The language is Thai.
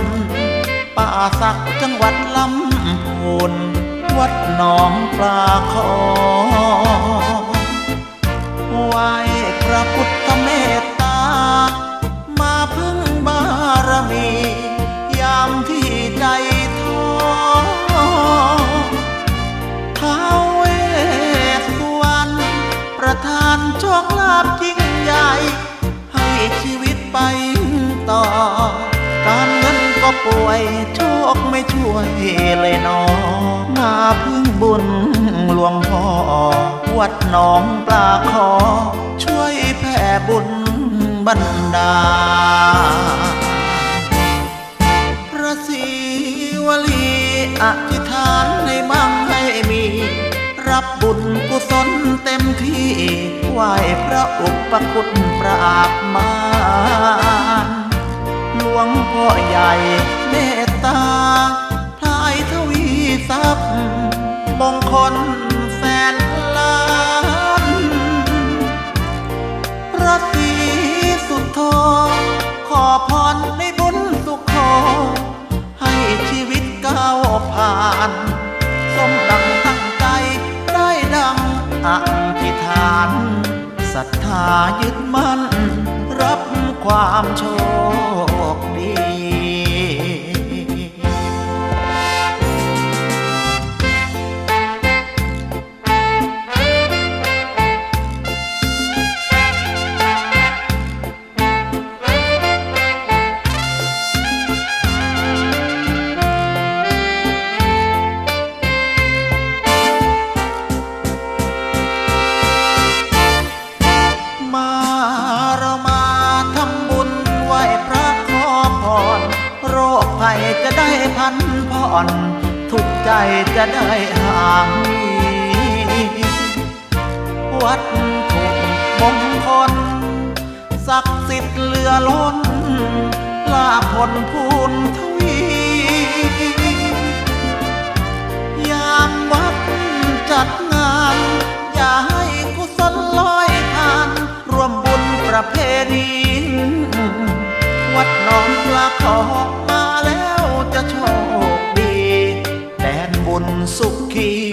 น ป่าสักจังหวัดลำพูนวัดหนองปลาคอไหวพระพุทธเมตตา มาพึ่งบารมี ยามที่ใจท้อท้าวเวสวรรณประทานโชคลาภยิ่งใหญ่ ให้ชีวิตไปต่อ ป่วยโชคไม่ช่วยเลยหนอมาพึ่งบุญหลวงพ่อวัดหนองปลาคอ ช่วยแผ่บุญบันดาพระศรีวลีอธิษฐานให้มั่งให้มี รับบุญกุศลเต็มที่ไหวพระอุปคุตปราบมาร หลวงพ่อใหญ่เมตตาพลายทวีทรัพย์มงคลแสนล้านพระศรีสุดโทขอพรในบุญสุขขอให้ชีวิตก้าวผ่านสมดังตั้งใจได้ดังอธิษฐานศรัทธายึดมั่นรับความโชค ได้พันผ่อน ทุกใจจะได้ห่างนีวัดถูกมงคลศักดิ์สิทธิ์เลือล้น ลาผลพูนทวี ยามวัดจัดงาน อย่าให้กุศลลอยผ่าน รวมบุญประเพณีวัดหนองปลาขอ สุขี